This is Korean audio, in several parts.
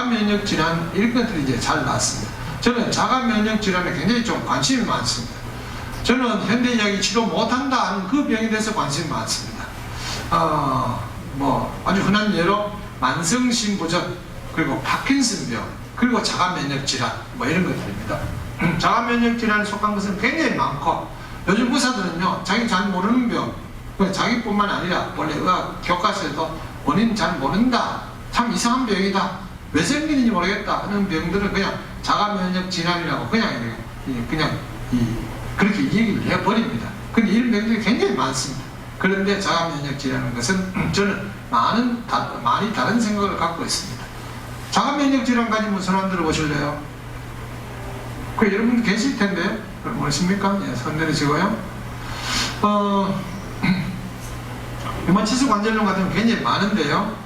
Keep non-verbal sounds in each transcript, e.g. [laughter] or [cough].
자가 면역 질환 이런 것들이 이제 잘 나왔습니다. 저는 자가 면역 질환에 굉장히 좀 관심이 많습니다. 저는 현대의학이 치료 못한다 하는 그 병에 대해서 관심이 많습니다. 어, 뭐 아주 흔한 예로 만성신부전 그리고 파킨슨병 그리고 자가 면역 질환 뭐 이런 것들입니다. 자가 면역 질환에 속한 것은 굉장히 많고 요즘 의사들은요 자기 잘 모르는 병그 자기뿐만 아니라 원래 의학 교과서에도 원인 잘 모른다 참 이상한 병이다 왜 생기는지 모르겠다 하는 병들은 그냥 자가 면역 질환이라고 그냥 그냥 이 그렇게 얘기를 해버립니다. 근데 이런 병들이 굉장히 많습니다. 그런데 자가 면역 질환인 것은 [clears throat] 저는 많은 다, 많이 다른 생각을 갖고 있습니다. 자가 면역 질환 가진 분손한 들어 보실래요? 그 여러분 계실 텐데요. 그럼 뭐십니까? 예, 손 내리시고요. 어, [clears throat] 유마치수 관절염 같은 건 굉장히 많은데요.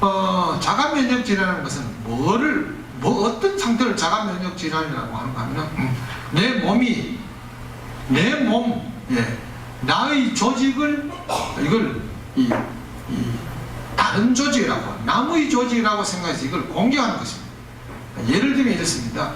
어, 자가 면역 질환이라는 것은 뭐를 뭐 어떤 상태를 자가 면역 질환이라고 하는가 하면 음, 내 몸이 내 몸, 예, 나의 조직을 이걸 이, 이 다른 조직이라고 남의 조직이라고 생각해서 이걸 공격하는 것입니다. 예를 들면 이렇습니다.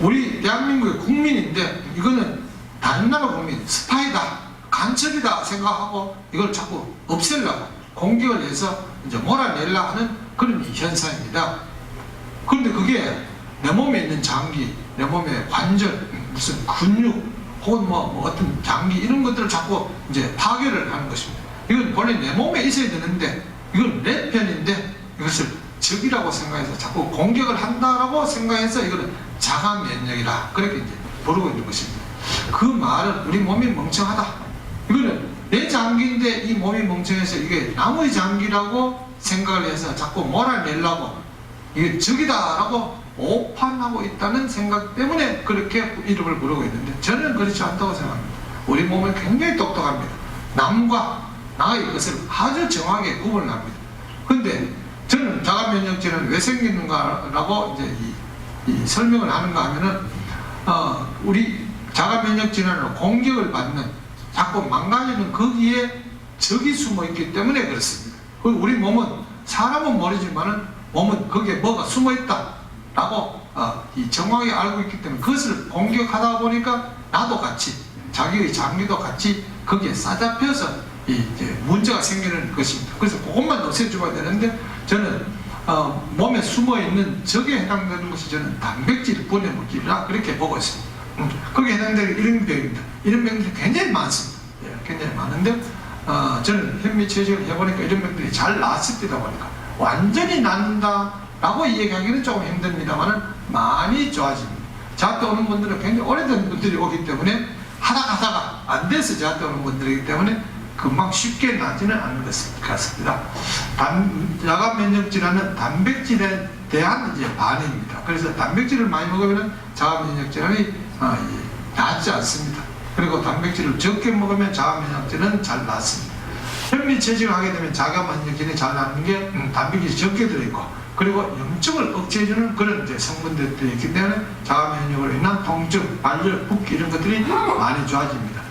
우리 대한민국의 국민인데 이거는 다른 나라 국민 스파이다 간첩이다 생각하고 이걸 자꾸 없애려고 공격을 해서 이제 몰아내려 하는 그런 현상입니다. 그런데 그게 내 몸에 있는 장기, 내 몸의 관절, 무슨 근육 혹은 뭐, 뭐 어떤 장기 이런 것들을 자꾸 이제 파괴를 하는 것입니다. 이건 본래 내 몸에 있어야 되는데 이건 내 편인데 이것을 적이라고 생각해서 자꾸 공격을 한다라고 생각해서 이거는 자가 면역이라 그렇게 이제 부르고 있는 것입니다. 그 말은 우리 몸이 멍청하다. 내 장기인데 이 몸이 멍청해서 이게 남의 장기라고 생각을 해서 자꾸 몰아내려고 이게 적이다라고 오판하고 있다는 생각 때문에 그렇게 이름을 부르고 있는데 저는 그렇지 않다고 생각합니다. 우리 몸은 굉장히 똑똑합니다. 남과 나의 것을 아주 정확하게 구분합니다. 근데 저는 자가 면역질은 왜 생기는가라고 이제 이, 이 설명을 하는가 하면은 어, 우리 자가 면역 질환으로 공격을 받는 자꾸 망가지는 거기에 적이 숨어 있기 때문에 그렇습니다. 그 우리 몸은 사람은 모르지만은 몸은 거기에 뭐가 숨어 있다라고 어, 이 정확히 알고 있기 때문에 그것을 공격하다 보니까 나도 같이 자기의 장기도 같이 거기에 싸잡혀서 이 이제 문제가 생기는 것입니다. 그래서 그것만 없애줘야 되는데 저는 어, 몸에 숨어 있는 적에 해당되는 것이 저는 단백질 물질이라 그렇게 보고 있습니다. 음, 거기에 해당되는 이런 병입니다. 이런 병들이 굉장히 많습니다. 예, 굉장히 많은데 어, 저는 현미 채식을 해보니까 이런 병들이 잘 나았습니다 보니까 완전히 낫는다라고 이야기하기는 조금 힘듭니다만은 많이 좋아집니다. 저한테 오는 분들은 굉장히 오래된 분들이 오기 때문에 하다 가다가 안 돼서 저한테 오는 분들이기 때문에 금방 쉽게 나지는 않는 것 같습니다. 단, 야간 면역 질환은 단백질에 대한 이제 반응입니다. 그래서 단백질을 많이 먹으면 자가 면역 질환이 어, 이, 낫지 않습니다. 그리고 단백질을 적게 먹으면 자가 면역 질환은 잘 낫습니다. 현미 채식을 하게 되면 자가 면역 질환이 잘 나는 게 음, 단백질이 적게 들어있고 그리고 염증을 억제해주는 그런 이제 성분들이 있기 때문에 자가 면역으로 인한 통증, 발열, 붓기 이런 것들이 많이 좋아집니다.